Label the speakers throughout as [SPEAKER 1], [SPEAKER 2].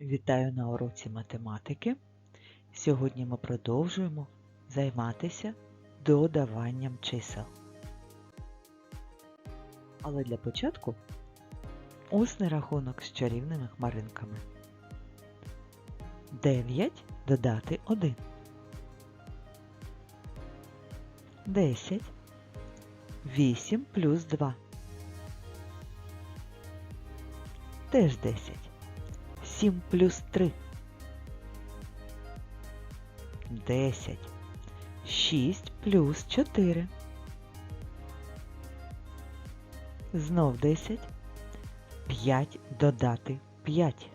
[SPEAKER 1] Вітаю на уроці математики. Сьогодні ми продовжуємо займатися додаванням чисел. Але для початку усний рахунок з чарівними хмаринками. 9 додати 1. 10. 8 плюс 2. Теж 10. 7 плюс 3. 10. 6 плюс 4. Знов 10. 5 додати 5.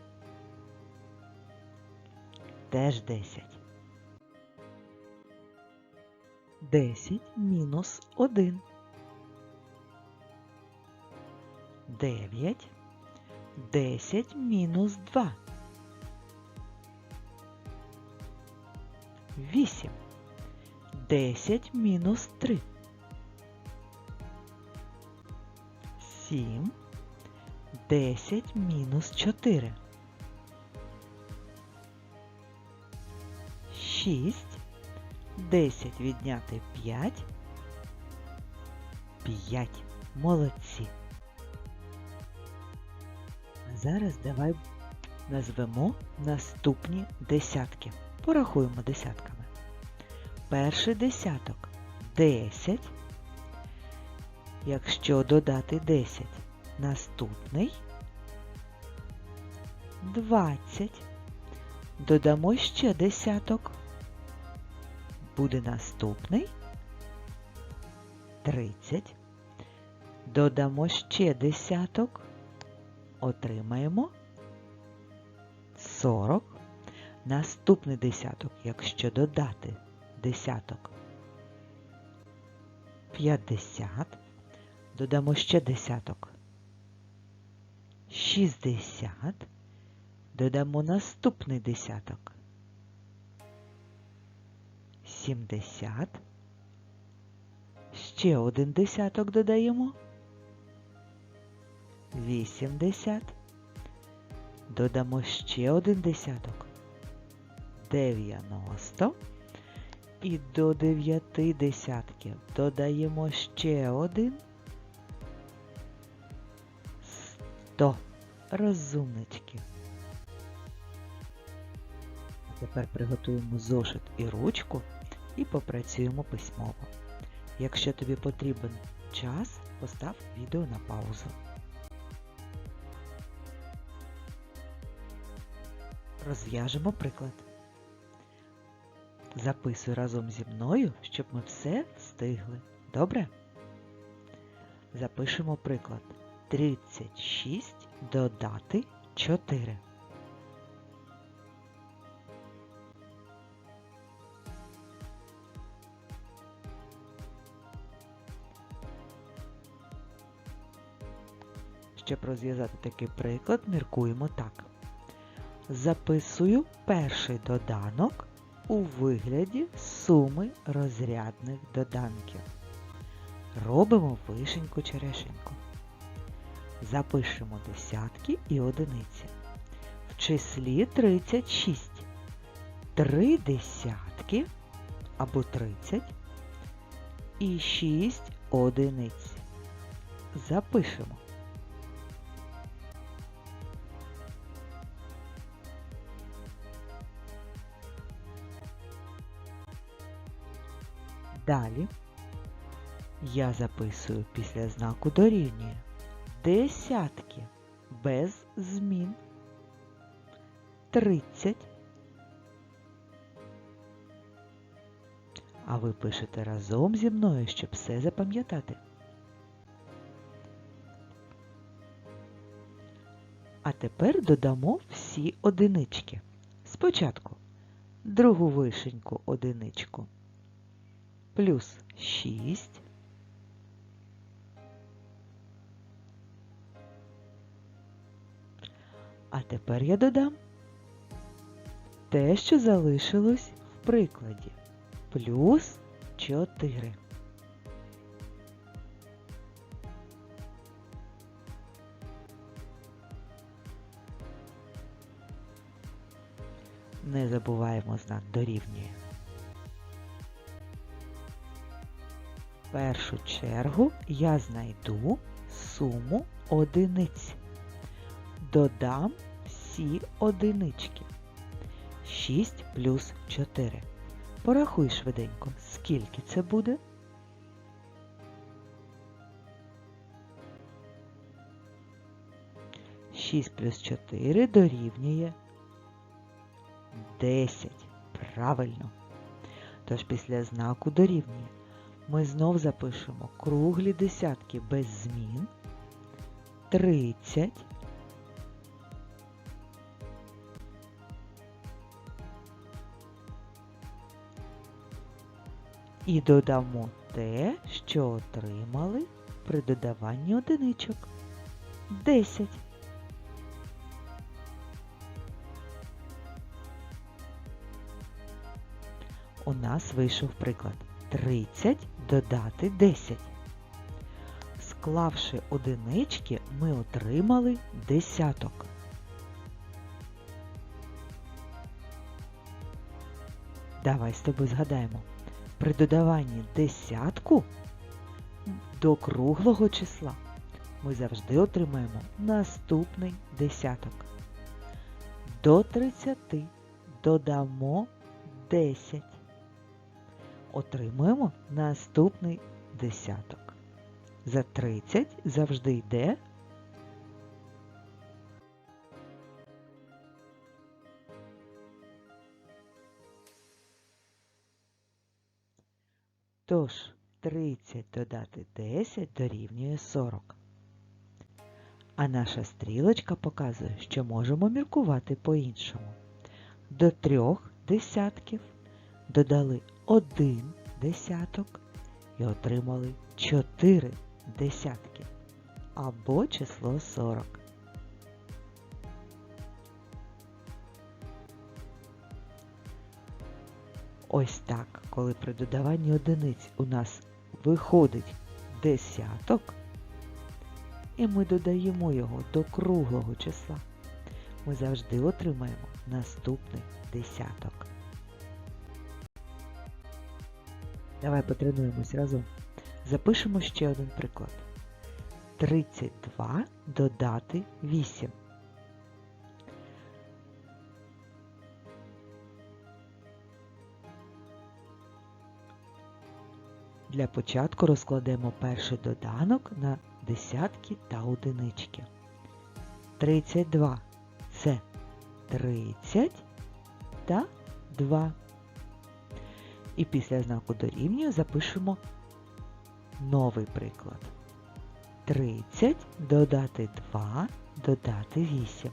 [SPEAKER 1] Теж 10. 10 мінус 1. 9. 10 мінус 2. 8. 10 мінус 3. 7. 10 мінус 4. 6. 10 відняти 5. 5. Молодці. Зараз давай назвемо наступні десятки. Порахуємо десятками. Перший десяток 10. Якщо додати 10, наступний 20. Додамо ще десяток. Буде наступний 30. Додамо ще десяток отримаємо 40. Наступний десяток, якщо додати десяток 50, додамо ще десяток 60, додамо наступний десяток 70, ще один десяток додаємо 80. Додамо ще один десяток. 90. І до 9 десятків додаємо ще один. 100. Розумнички. Тепер приготуємо зошит і ручку і попрацюємо письмово. Якщо тобі потрібен час, постав відео на паузу. Розв'яжемо приклад. Записуй разом зі мною, щоб ми все встигли. Добре? Запишемо приклад. 36 додати 4. Щоб розв'язати такий приклад, міркуємо так. Записую перший доданок у вигляді суми розрядних доданків. Робимо вишеньку черешеньку. Запишемо десятки і одиниці. В числі 36. Три десятки або 30 і 6 одиниць. Запишемо. Далі я записую після знаку дорівнює десятки без змін 30. А ви пишете разом зі мною, щоб все запам'ятати. А тепер додамо всі одинички. Спочатку другу вишеньку одиничку плюс 6. А тепер я додам те, що залишилось в прикладі. Плюс 4. Не забуваємо знак дорівнює. Першу чергу я знайду суму одиниць. Додам всі одинички. 6 плюс 4. Порахуй швиденько, скільки це буде? Шість плюс 4 дорівнює 10. Правильно. Тож після знаку дорівнює ми знов запишемо круглі десятки без змін. 30. І додамо те, що отримали при додаванні одиничок. 10. У нас вийшов приклад 30 додати 10. Склавши одинички, ми отримали десяток. Давай з тобою згадаємо. При додаванні десятку до круглого числа ми завжди отримаємо наступний десяток. До 30 додамо 10. Отримуємо наступний десяток. За 30 завжди йде Тож 30 додати 10 дорівнює 40. А наша стрілочка показує, що можемо міркувати по-іншому. До трьох десятків додали один десяток і отримали 4 десятки або число 40. Ось так, коли при додаванні одиниць у нас виходить десяток, і ми додаємо його до круглого числа, ми завжди отримаємо наступний десяток. Давай потренуємось разом. Запишемо ще один приклад. 32 додати 8. Для початку розкладемо перший доданок на десятки та одинички. 32 це 30 та 2. І після знаку дорівнює запишемо новий приклад. 30 додати 2 додати 8.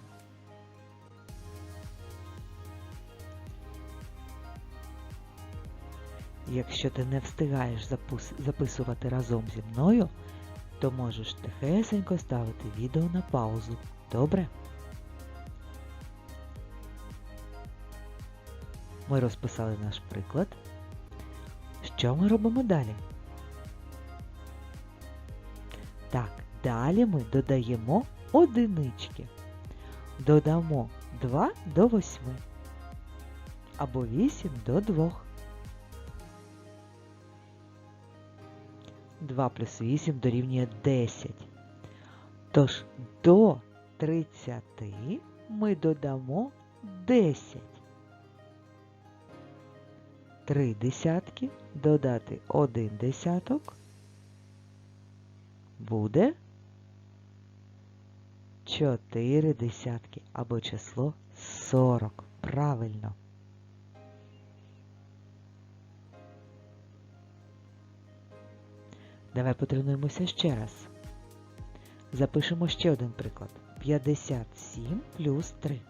[SPEAKER 1] Якщо ти не встигаєш записувати разом зі мною, то можеш тихесенько ставити відео на паузу. Добре? Ми розписали наш приклад. Що ми робимо далі? Так, далі ми додаємо одинички. Додамо 2 до 8 або 8 до 2. 2 плюс 8 дорівнює 10. Тож до 30 ми додамо 10. 3 десятки додати 1 десяток буде 4 десятки або число 40. Правильно. Давай потренуємося ще раз. Запишемо ще один приклад. 57 плюс 3.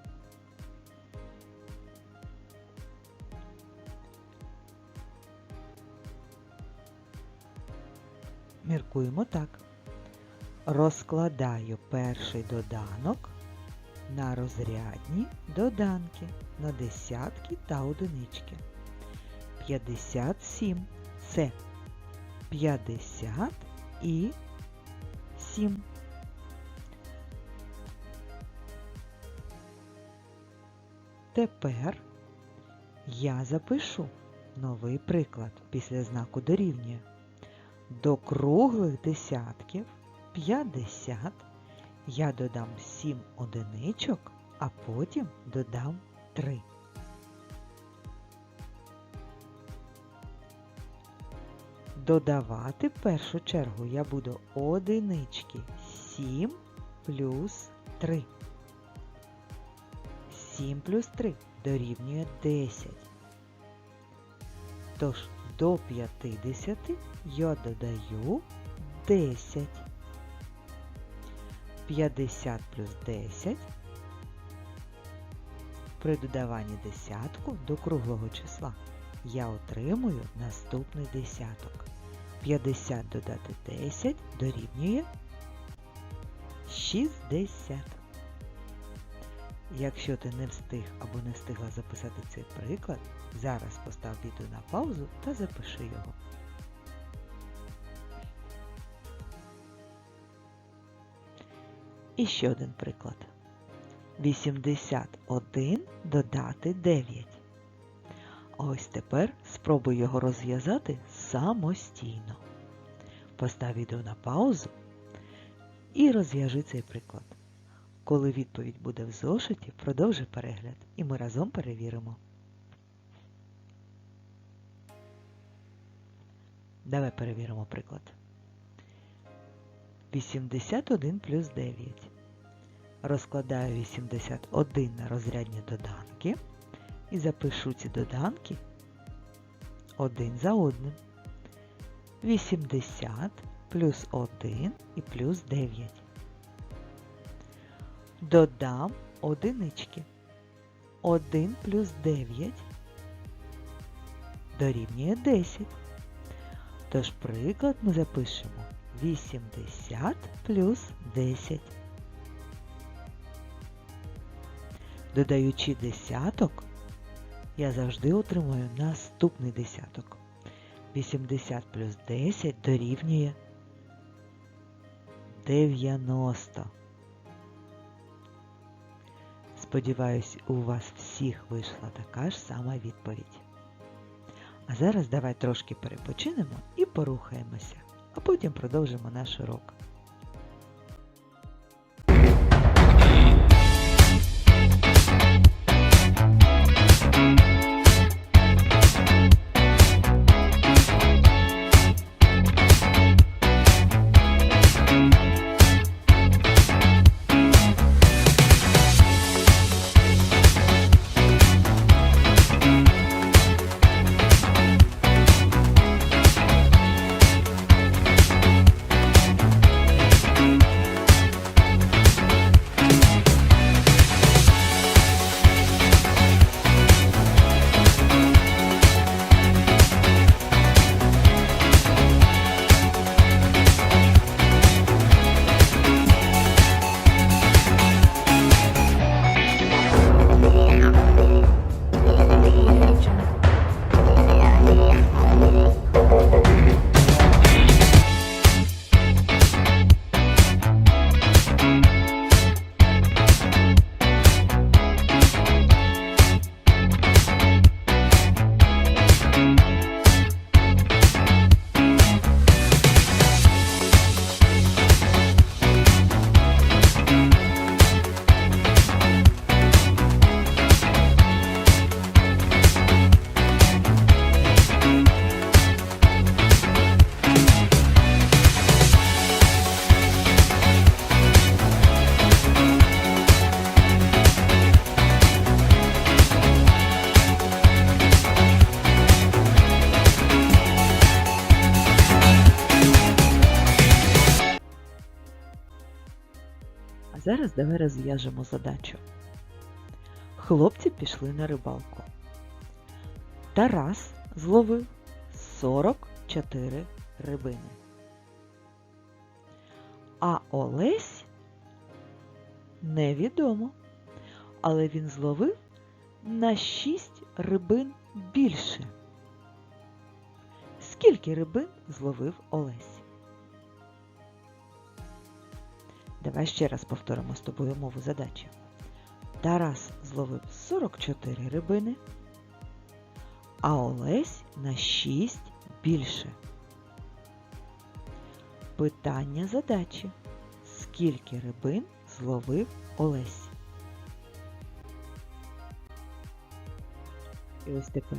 [SPEAKER 1] Міркуємо так. Розкладаю перший доданок на розрядні доданки на десятки та одинички. 57 це 50 і 7. Тепер Я запишу новий приклад після знаку дорівнює. До круглих десятків 50 я додам 7 одиничок, а потім додам 3. Додавати в першу чергу я буду одинички 7 плюс 3. 7 плюс 3 дорівнює 10. Тож до 50 я додаю 10. 50 плюс 10. При додаванні десятку до круглого числа я отримую наступний десяток. 50 додати 10 дорівнює 60. Якщо ти не встиг або не встигла записати цей приклад, зараз постав відео на паузу та запиши його. І ще один приклад. 81 додати 9. Ось тепер спробуй його розв'язати самостійно. Постав відео на паузу і розв'яжи цей приклад. Коли відповідь буде в зошиті, продовжи перегляд і ми разом перевіримо. Давай перевіримо приклад. 81 плюс 9. Розкладаю 81 на розрядні доданки і запишу ці доданки один за одним. 80 плюс 1 і плюс 9. Додам одинички. 1 плюс 9 дорівнює 10. Тож приклад ми запишемо 80 плюс 10. Додаючи десяток, я завжди отримую наступний десяток. 80 плюс 10 дорівнює 90. Сподіваюсь, у вас всіх вийшла така ж сама відповідь. А зараз давай трошки перепочинемо і порухаємося, а потім продовжимо наш урок. Давай розв'яжемо задачу. Хлопці пішли на рибалку. Тарас зловив 44 рибини. А Олесь невідомо, але він зловив на 6 рибин більше. Скільки рибин зловив Олесь? Давай ще раз повторимо з тобою мову задачі. Тарас зловив 44 рибини, а Олесь на 6 більше. Питання задачі. Скільки рибин зловив Олесь? І ось тепер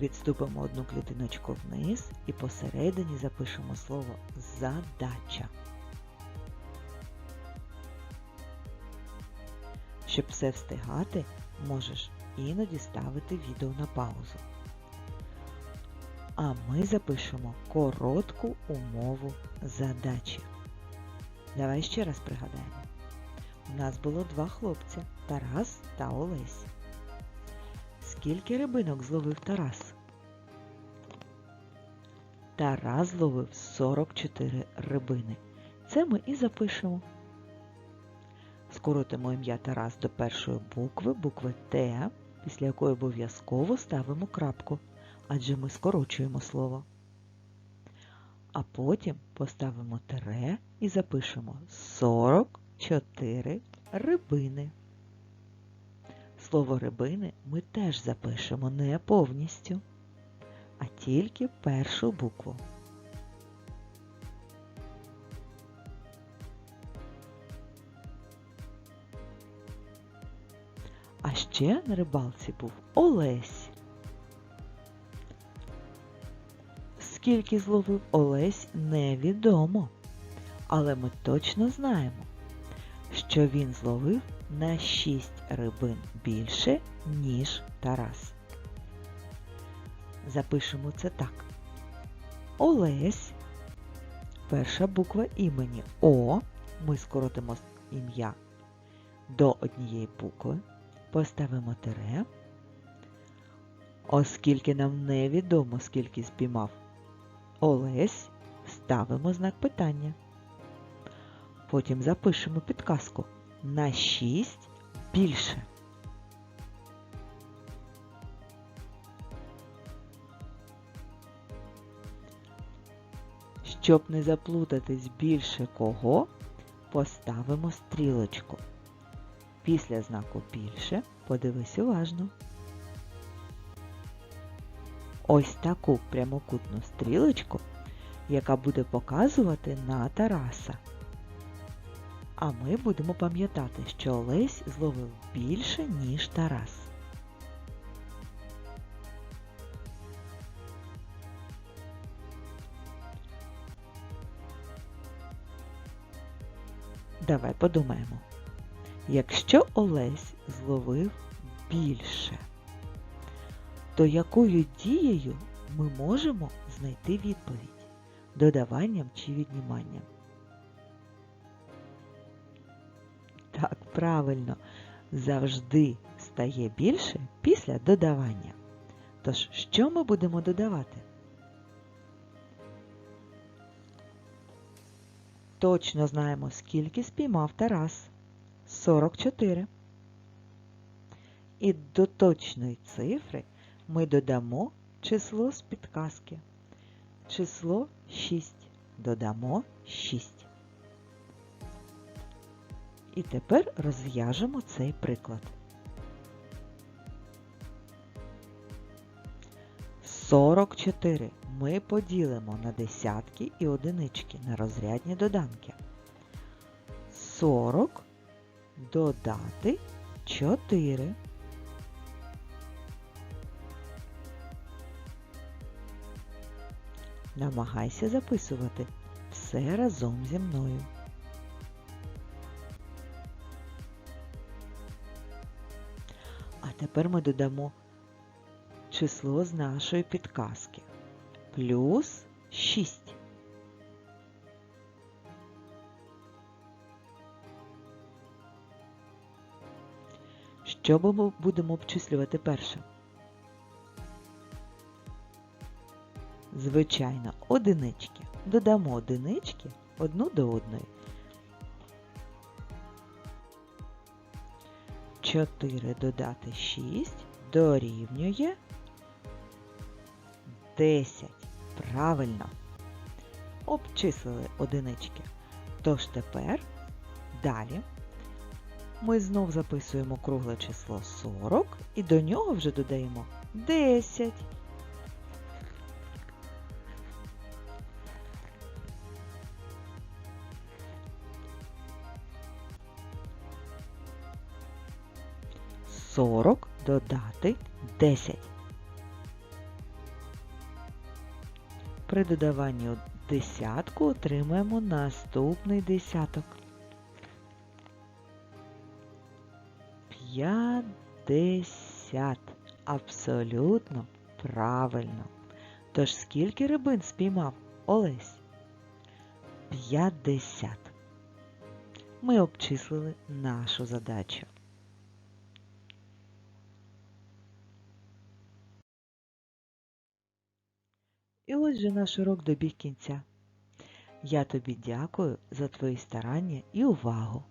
[SPEAKER 1] відступимо одну клітиночку вниз і посередині запишемо слово задача. Щоб все встигати, можеш іноді ставити відео на паузу. А ми запишемо коротку умову задачі. Давай ще раз пригадаємо. У нас було два хлопця Тарас та Олесь. Скільки рибинок зловив Тарас? Тарас зловив 44 рибини. Це ми і запишемо. Скоротимо ім'я Тарас до першої букви, букви Т, після якої обов'язково ставимо крапку, адже ми скорочуємо слово. А потім поставимо тире і запишемо 44 рибини. Слово рибини ми теж запишемо не повністю, а тільки першу букву. А ще на рибалці був Олесь. Скільки зловив Олесь, невідомо. Але ми точно знаємо, що він зловив на 6 рибин більше, ніж Тарас. Запишемо це так. Олесь. Перша буква імені О. Ми скоротимо ім'я до однієї букви. Поставимо тире. Оскільки нам невідомо, скільки спіймав Олесь, ставимо знак питання. Потім запишемо підказку на 6 більше. Щоб не заплутатись більше кого, поставимо стрілочку. Після знаку більше подивись уважно. Ось таку прямокутну стрілочку, яка буде показувати на Тараса. А ми будемо пам'ятати, що Олесь зловив більше, ніж Тарас. Давай подумаємо. Якщо Олесь зловив більше, то якою дією ми можемо знайти відповідь? Додаванням чи відніманням? Так, правильно, завжди стає більше після додавання. Тож, що ми будемо додавати? Точно знаємо, скільки спіймав Тарас. 44. І до точної цифри ми додамо число з підказки. Число 6. Додамо 6. І тепер розв'яжемо цей приклад. 44 ми поділимо на десятки і одинички на розрядні доданки. 40 додати 4. Намагайся записувати все разом зі мною. А тепер ми додамо число з нашої підказки. Плюс 6. Що ми будемо обчислювати перше? Звичайно, одинички. Додамо одинички одну до одної. 4 додати 6 дорівнює 10. Правильно. Обчислили одинички. Тож тепер далі ми знов записуємо кругле число 40 і до нього вже додаємо десять. Сорок додати десять. При додаванні десятку отримаємо наступний десяток. П'ятдесят. Абсолютно правильно. Тож скільки рибин спіймав Олесь? П'ятдесят. Ми обчислили нашу задачу. І ось же наш урок добіг кінця. Я тобі дякую за твої старання і увагу.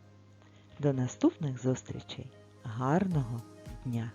[SPEAKER 1] До наступних зустрічей. Гарного дня!